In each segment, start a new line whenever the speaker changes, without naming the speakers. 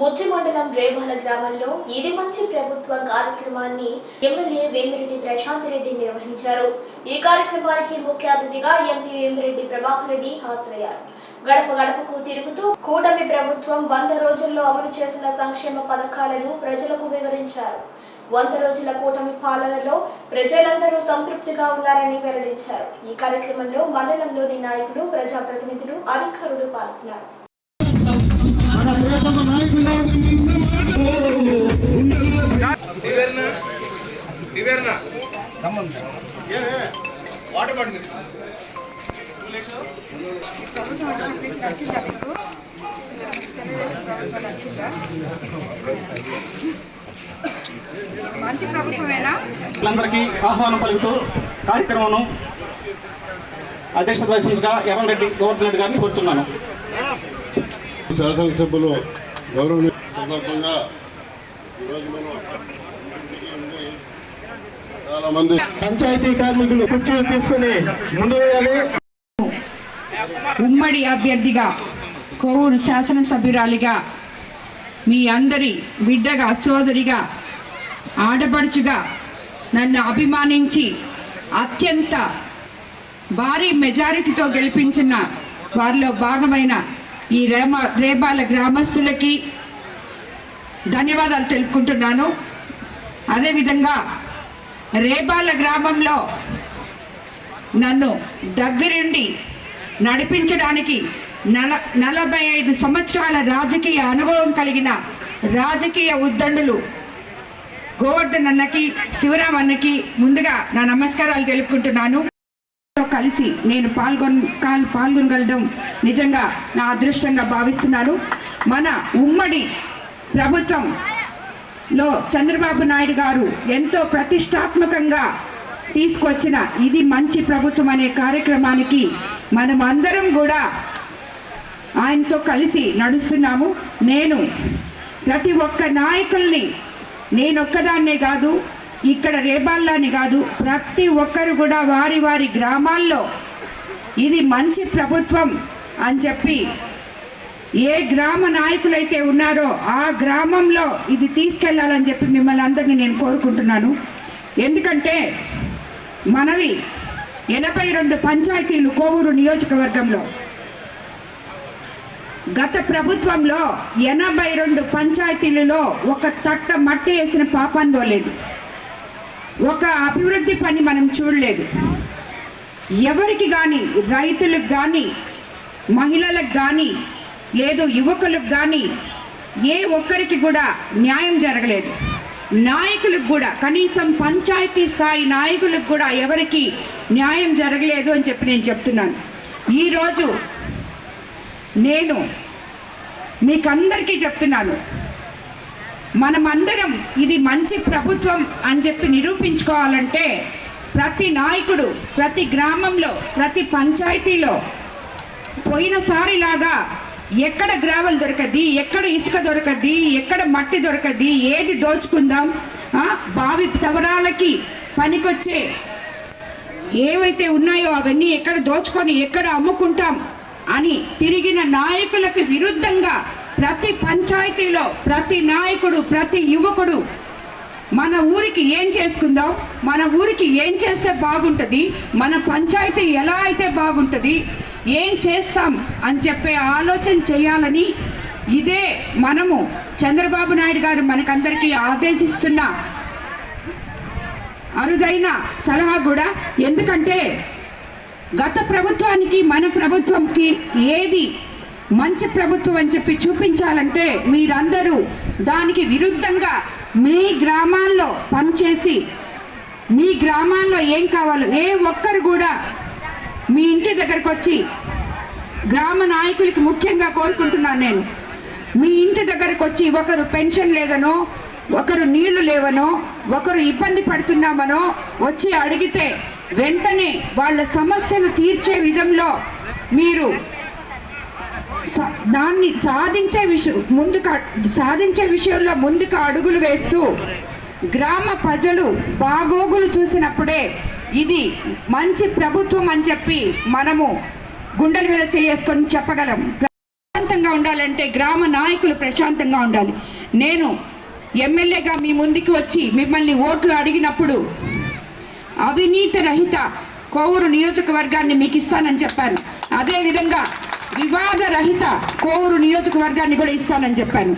బుజ్జి మండలం రేబాల గ్రామంలో ఇది మంచి ప్రభుత్వ కార్యక్రమాన్ని ఎమ్మెల్యే వేమిరెడ్డి ప్రశాంత్ రెడ్డి నిర్వహించారు. ఈ కార్యక్రమానికి ముఖ్య అతిథిగా ఎంపీ వేమిరెడ్డి ప్రభాకర్ రెడ్డి హాజరయ్యారు. గడప గడపకు తిరుగుతూ కూటమి ప్రభుత్వం వంద రోజుల్లో అమలు చేసిన సంక్షేమ పథకాలను ప్రజలకు వివరించారు. వంద రోజుల కూటమి పాలనలో ప్రజలందరూ సంతృప్తిగా ఉన్నారని వెల్లడించారు. ఈ కార్యక్రమంలో మండలంలోని నాయకులు ప్రజాప్రతినిధులు అధికారులు పాల్గొన్నారు.
ప్రభుత్వం మంచి ప్రభుత్వమేనా
అందరికీ ఆహ్వానం పలుకుతూ కార్యక్రమం అధ్యక్షత వహించగా ఎర్రన్ గోవర్ధన్ రెడ్డి గారిని కోరుతున్నాను
శాసనసభ్యులు గౌరవ సందర్భంగా ఈరోజు మనం చాలా మంది
పంచాయతీ కార్మికులు కుర్చీలు తీసుకుని ముందు
ఉమ్మడి అభ్యర్థిగా కోవూరు శాసనసభ్యురాలిగా మీ అందరి బిడ్డగా సోదరిగా ఆడపడుచుగా నన్ను అభిమానించి అత్యంత భారీ మెజారిటీతో గెలిపించిన వారిలో భాగమైన ఈ రేమ రేబాల గ్రామస్తులకి ధన్యవాదాలు తెలుపుకుంటున్నాను. అదేవిధంగా రేబాల గ్రామంలో నన్ను దగ్గరుండి నడిపించడానికి నల నలభై ఐదు సంవత్సరాల రాజకీయ అనుభవం కలిగిన రాజకీయ ఉద్దండులు గోవర్ధన్ అన్నకి శివరామ్ అన్నకి ముందుగా నా నమస్కారాలు తెలుపుకుంటున్నాను. కలిసి నేను పాల్గొన్ పాల్గొనగలడం నిజంగా నా అదృష్టంగా భావిస్తున్నాను. మన ఉమ్మడి ప్రభుత్వంలో చంద్రబాబు నాయుడు గారు ఎంతో ప్రతిష్టాత్మకంగా తీసుకొచ్చిన ఇది మంచి ప్రభుత్వం అనే కార్యక్రమానికి మనం అందరం కూడా ఆయనతో కలిసి నడుస్తున్నాము. నేను ప్రతి ఒక్క నాయకుల్ని నేనొక్కదాన్నే కాదు ఇక్కడ రేపాల్లోని కాదు ప్రతి ఒక్కరు కూడా వారి వారి గ్రామాల్లో ఇది మంచి ప్రభుత్వం అని చెప్పి ఏ గ్రామ నాయకులైతే ఉన్నారో ఆ గ్రామంలో ఇది తీసుకెళ్ళాలని చెప్పి మిమ్మల్ని అందరినీ నేను కోరుకుంటున్నాను. ఎందుకంటే మనవి ఎనభై రెండు పంచాయతీలు కోవూరు నియోజకవర్గంలో. గత ప్రభుత్వంలో ఎనభై రెండు పంచాయతీలలో ఒక తట్ట మట్టి వేసిన పాపంలో లేదు ఒక అభివృద్ధి పని మనం చూడలేదు. ఎవరికి కానీ రైతులకు కానీ మహిళలకు కానీ లేదు యువకులకు కానీ ఏ ఒక్కరికి కూడా న్యాయం జరగలేదు. నాయకులకు కూడా కనీసం పంచాయతీ స్థాయి నాయకులకు కూడా ఎవరికి న్యాయం జరగలేదు అని చెప్పి నేను చెప్తున్నాను. ఈరోజు నేను మీకందరికీ చెప్తున్నాను. మనమందరం ఇది మంచి ప్రభుత్వం అని చెప్పి నిరూపించుకోవాలంటే ప్రతి నాయకుడు ప్రతి గ్రామంలో ప్రతి పంచాయతీలో పోయినసారిలాగా ఎక్కడ గ్రావెల్ దొరకది ఎక్కడ ఇసుక దొరకది ఎక్కడ మట్టి దొరకద్ది ఏది దోచుకుందాం బావి తవరాలకి పనికొచ్చే ఏవైతే ఉన్నాయో అవన్నీ ఎక్కడ దోచుకొని ఎక్కడ అమ్ముకుంటాం అని తిరిగిన నాయకులకు విరుద్ధంగా ప్రతి పంచాయతీలో ప్రతి నాయకుడు ప్రతి యువకుడు మన ఊరికి ఏం చేసుకుందాం? మన ఊరికి ఏం చేస్తే బాగుంటుంది? మన పంచాయతీ ఎలా అయితే బాగుంటుంది? ఏం చేస్తాం అని చెప్పే ఆలోచన చేయాలని ఇదే మనము చంద్రబాబు నాయుడు గారు మనకందరికీ ఆదేశిస్తున్న అరుదైన సలహా కూడా. ఎందుకంటే గత ప్రభుత్వానికి మన ప్రభుత్వంకి ఏది మంచి ప్రభుత్వం అని చెప్పి చూపించాలంటే మీరందరూ దానికి విరుద్ధంగా మీ గ్రామాల్లో పనిచేసి మీ గ్రామాల్లో ఏం కావాలో ఏ ఒక్కరు కూడా మీ ఇంటి దగ్గరకు వచ్చి గ్రామ నాయకులకి ముఖ్యంగా కోరుకుంటున్నాను నేను. మీ ఇంటి దగ్గరకు వచ్చి ఒకరు పెన్షన్ లేదనో ఒకరు నీళ్ళు లేవనో ఒకరు ఇబ్బంది పడుతున్నామనో వచ్చి అడిగితే వెంటనే వాళ్ళ సమస్యను తీర్చే విధంలో మీరు దాన్ని సాధించే విషయం ముందుకు సాధించే విషయంలో ముందుకు అడుగులు వేస్తూ గ్రామ ప్రజలు బాగోగులు చూసినప్పుడే ఇది మంచి ప్రభుత్వం అని చెప్పి మనము గుండెల మీద చేసుకొని చెప్పగలం. ప్రశాంతంగా ఉండాలంటే గ్రామ నాయకులు ప్రశాంతంగా ఉండాలి. నేను ఎమ్మెల్యేగా మీ ముందుకు వచ్చి మిమ్మల్ని ఓట్లు అడిగినప్పుడు అవినీతి రహిత కోవూరు నియోజకవర్గాన్ని మీకు ఇస్తానని చెప్పాను. అదేవిధంగా వివాద రహిత నియోజకవర్గాన్ని కూడా ఇస్తానని చెప్పాను.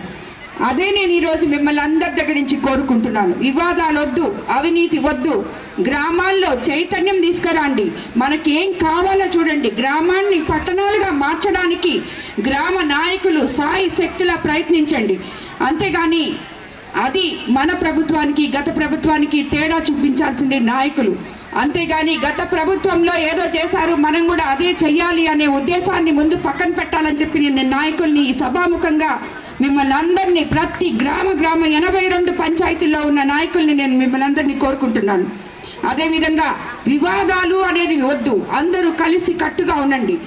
అదే నేను ఈరోజు మిమ్మల్ని అందరి దగ్గర నుంచి కోరుకుంటున్నాను. వివాదాలు వద్దు అవినీతి వద్దు. గ్రామాల్లో చైతన్యం తీసుకురండి. మనకి ఏం కావాలో చూడండి. గ్రామాన్ని పట్టణాలుగా మార్చడానికి గ్రామ నాయకులు సాయి శక్తులా ప్రయత్నించండి. అంతేగాని అది మన ప్రభుత్వానికి గత ప్రభుత్వానికి తేడా చూపించాల్సింది నాయకులు. అంతేగాని గత ప్రభుత్వంలో ఏదో చేశారు మనం కూడా అదే చెయ్యాలి అనే ఉద్దేశాన్ని ముందు పక్కన పెట్టాలని చెప్పి నేను నాయకుల్ని ఈ సభాముఖంగా మిమ్మల్ని అందరినీ ప్రతి గ్రామ గ్రామ ఎనభై రెండు పంచాయతీల్లో ఉన్న నాయకుల్ని నేను మిమ్మల్ని అందరినీ కోరుకుంటున్నాను. అదేవిధంగా వివాదాలు అనేది వద్దు అందరూ కలిసి కట్టుగా ఉండండి.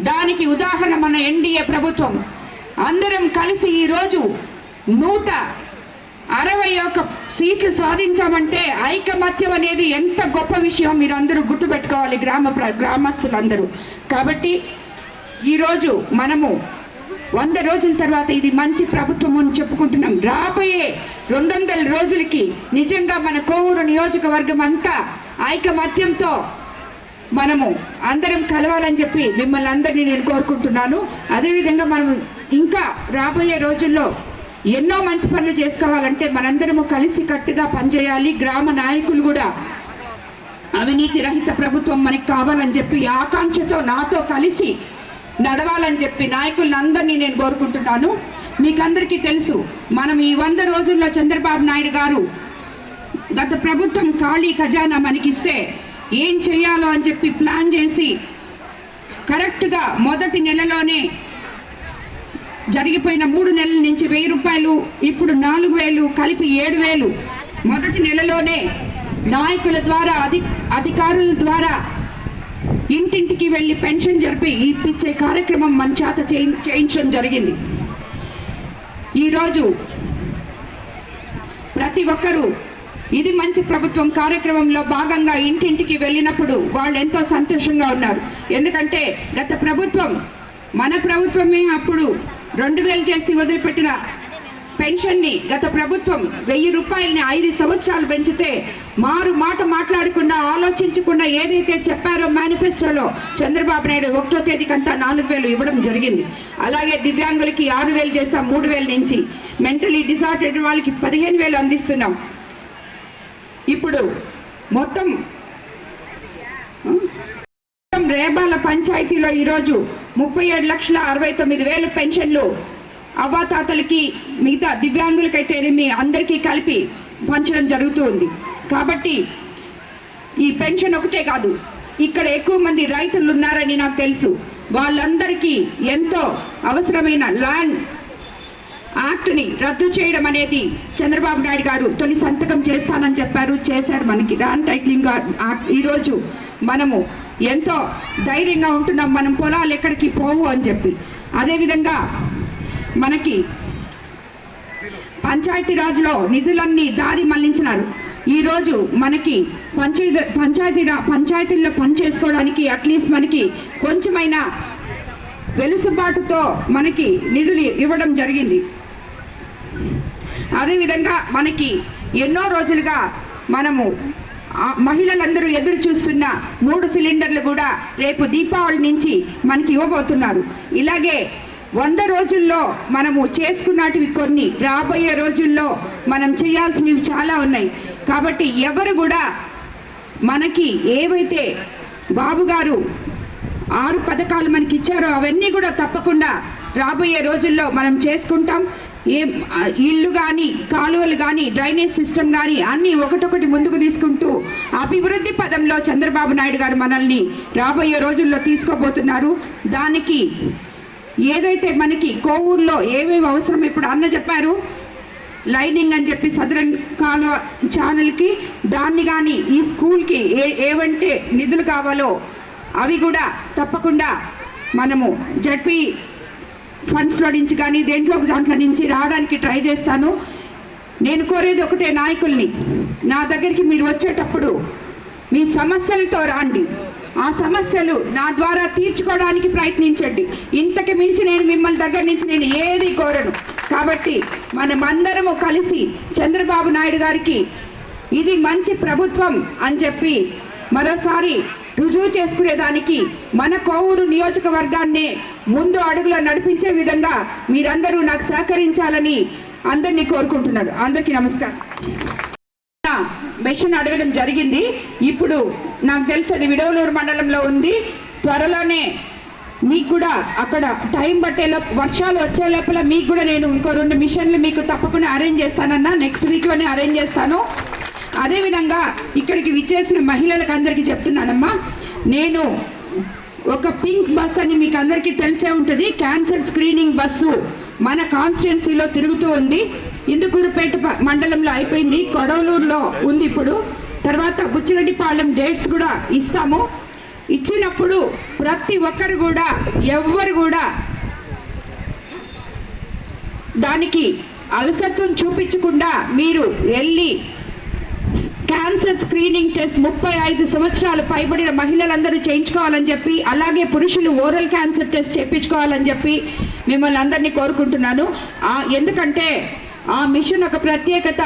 దానికి ఉదాహరణ మన ఎన్డీఏ ప్రభుత్వం. అందరం కలిసి ఈరోజు నూట అరవై ఒక్క సీట్లు సాధించామంటే ఐకమత్యం అనేది ఎంత గొప్ప విషయం మీరు అందరూ గుర్తుపెట్టుకోవాలి గ్రామ ప్ర- గ్రామస్తులందరూ. కాబట్టి ఈరోజు మనము వంద రోజుల తర్వాత ఇది మంచి ప్రభుత్వం అని చెప్పుకుంటున్నాం. రాబోయే రెండు వందల రోజులకి నిజంగా మన కోవూరు నియోజకవర్గం అంతా ఐకమత్యంతో మనము అందరం కలవాలని చెప్పి మిమ్మల్ని అందరినీ నేను కోరుకుంటున్నాను. అదేవిధంగా మనం ఇంకా రాబోయే రోజుల్లో ఎన్నో మంచి పనులు చేసుకోవాలంటే మనందరము కలిసి కట్టుగా పనిచేయాలి గ్రామ నాయకులు కూడా. అవినీతి రహిత ప్రభుత్వం మనకి కావాలని చెప్పి ఆకాంక్షతో నాతో కలిసి నడవాలని చెప్పి నాయకులందరినీ నేను కోరుకుంటున్నాను. మీకందరికీ తెలుసు మనం ఈ వంద రోజుల్లో చంద్రబాబు నాయుడు గారు గత ప్రభుత్వం ఖాళీ ఖజానా మనకిస్తే ఏం చేయాలో అని చెప్పి ప్లాన్ చేసి కరెక్ట్గా మొదటి నెలలోనే జరిగిపోయిన మూడు నెలల నుంచి వెయ్యి రూపాయలు ఇప్పుడు నాలుగు వేలు కలిపి ఏడు వేలు. మొదటి నెలలోనే నాయకుల ద్వారా అధి అధికారుల ద్వారా ఇంటింటికి వెళ్ళి పెన్షన్ జరిపి ఇప్పించే కార్యక్రమం మన చేత చేయి- చేయించడం జరిగింది. ఈరోజు ప్రతి ఒక్కరూ ఇది మంచి ప్రభుత్వం కార్యక్రమంలో భాగంగా ఇంటింటికి వెళ్ళినప్పుడు వాళ్ళు ఎంతో సంతోషంగా ఉన్నారు. ఎందుకంటే గత ప్రభుత్వం మన ప్రభుత్వమే అప్పుడు రెండు వేలు చేసి వదిలిపెట్టిన పెన్షన్ని గత ప్రభుత్వం వెయ్యి రూపాయలని ఐదు సంవత్సరాలు పెంచితే మారు మాట మాట్లాడకుండా ఆలోచించకుండా ఏదైతే చెప్పారో మేనిఫెస్టోలో చంద్రబాబు నాయుడు ఒకటో తేదీకంతా నాలుగు వేలు ఇవ్వడం జరిగింది. అలాగే దివ్యాంగులకి ఆరు వేలు చేస్తాం మూడు వేల నుంచి. మెంటలీ డిసార్డెడ్ వాళ్ళకి పదిహేను వేలు అందిస్తున్నాం. ఇప్పుడు మొత్తం మొత్తం రేబాల పంచాయతీలో ఈరోజు ముప్పై ఏడు లక్షల అరవై తొమ్మిది వేలు పెన్షన్లు అవ్వాతాతలకి మిగతా దివ్యాంగులకైతేనేమి అందరికీ కలిపి పంచడం జరుగుతూ ఉంది కాబట్టి ఈ పెన్షన్ ఒకటే కాదు ఇక్కడ ఎక్కువ మంది రైతులు ఉన్నారని నాకు తెలుసు. వాళ్ళందరికీ ఎంతో అవసరమైన ల్యాండ్ యాక్ట్ని రద్దు చేయడం అనేది చంద్రబాబు నాయుడు గారు తొలి సంతకం చేస్తానని చెప్పారు చేశారు మనకి. ల్యాండ్ టైటిలింగ్ ఈరోజు మనము ఎంతో ధైర్యంగా ఉంటున్నాం. మనం పొలాలు ఎక్కడికి పోవు అని చెప్పి. అదేవిధంగా మనకి పంచాయతీరాజ్లో నిధులన్నీ దారి మళ్ళించినారు. ఈరోజు మనకి పంచాయతీ పంచాయతీ పంచాయతీల్లో పని చేసుకోవడానికి అట్లీస్ట్ మనకి కొంచెమైనా వెలుసుబాటుతో మనకి నిధులు ఇవ్వడం జరిగింది. అదేవిధంగా మనకి ఎన్నో రోజులుగా మనము మహిళలందరూ ఎదురు చూస్తున్న మూడు సిలిండర్లు కూడా రేపు దీపావళి నుంచి మనకి ఇవ్వబోతున్నారు. ఇలాగే వంద రోజుల్లో మనము చేసుకున్నటివి కొన్ని రాబోయే రోజుల్లో మనం చేయాల్సినవి చాలా ఉన్నాయి. కాబట్టి ఎవరు కూడా మనకి ఏవైతే బాబు గారు ఆరు పథకాలు మనకి ఇచ్చారో అవన్నీ కూడా తప్పకుండా రాబోయే రోజుల్లో మనం చేసుకుంటాం. ఏ ఇల్లు కానీ కాలువలు కానీ డ్రైనేజ్ సిస్టమ్ కానీ అన్నీ ఒకటొకటి ముందుకు తీసుకుంటూ అభివృద్ధి పదంలో చంద్రబాబు నాయుడు గారు మనల్ని రాబోయే రోజుల్లో తీసుకోబోతున్నారు. దానికి ఏదైతే మనకి కోవూరులో ఏమేమి అవసరం ఇప్పుడు అన్న చెప్పారు. లైనింగ్ అని చెప్పి సదరన్ కాలువ ఛానల్కి దాన్ని కానీ ఈ స్కూల్కి ఏ ఏవంటే నిధులు కావాలో అవి కూడా తప్పకుండా మనము జడ్పీ ఫండ్స్లో నుంచి కానీ దేంట్లో దాంట్లో నుంచి రావడానికి ట్రై చేస్తాను. నేను కోరేది ఒకటే నాయకుల్ని నా దగ్గరికి మీరు వచ్చేటప్పుడు మీ సమస్యలతో రాండి. ఆ సమస్యలు నా ద్వారా తీర్చుకోవడానికి ప్రయత్నించండి. ఇంతకు మించి నేను మిమ్మల్ని దగ్గర నుంచి నేను ఏది కోరను. కాబట్టి మనమందరము కలిసి చంద్రబాబు నాయుడు గారికి ఇది మంచి ప్రభుత్వం అని చెప్పి మరోసారి రుజువు చేసుకునేదానికి మన కోవూరు నియోజకవర్గాన్నే ముందు అడుగులో నడిపించే విధంగా మీరందరూ నాకు సహకరించాలని అందరినీ కోరుకుంటున్నాను అందరికీ నమస్కారం. మెషిన్ అడగడం జరిగింది. ఇప్పుడు నాకు తెలిసి అది విడవలూరు మండలంలో ఉంది. త్వరలోనే మీకు కూడా అక్కడ టైం పట్టే వర్షాలు వచ్చే లోపల మీకు కూడా నేను ఇంకో రెండు మిషన్లు మీకు తప్పకుండా అరేంజ్ చేస్తానన్నా నెక్స్ట్ వీక్లోనే అరేంజ్ చేస్తాను. అదేవిధంగా ఇక్కడికి విచ్చేసిన మహిళలకు అందరికీ చెప్తున్నానమ్మా. నేను ఒక పింక్ బస్ అని మీకు అందరికీ తెలిసే ఉంటుంది. క్యాన్సర్ స్క్రీనింగ్ బస్సు మన కాన్స్టిట్యున్సీలో తిరుగుతూ ఉంది. ఇందుకూరుపేట మండలంలో అయిపోయింది. కొడవలూరులో ఉంది ఇప్పుడు. తర్వాత బుచ్చిరెడ్డిపాలెం డేట్స్ కూడా ఇస్తాము. ఇచ్చినప్పుడు ప్రతి ఒక్కరు కూడా ఎవ్వరు కూడా దానికి అలసత్వం చూపించకుండా మీరు వెళ్ళి క్యాన్సర్ స్క్రీనింగ్ టెస్ట్ ముప్పై ఐదు సంవత్సరాలు పైబడిన మహిళలందరూ చేయించుకోవాలని చెప్పి అలాగే పురుషులు ఓరల్ క్యాన్సర్ టెస్ట్ చేయించుకోవాలని చెప్పి మిమ్మల్ని అందరినీ కోరుకుంటున్నాను. ఎందుకంటే ఆ మిషన్ ఒక ప్రత్యేకత.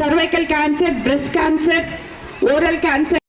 Cervical cancer breast cancer oral cancer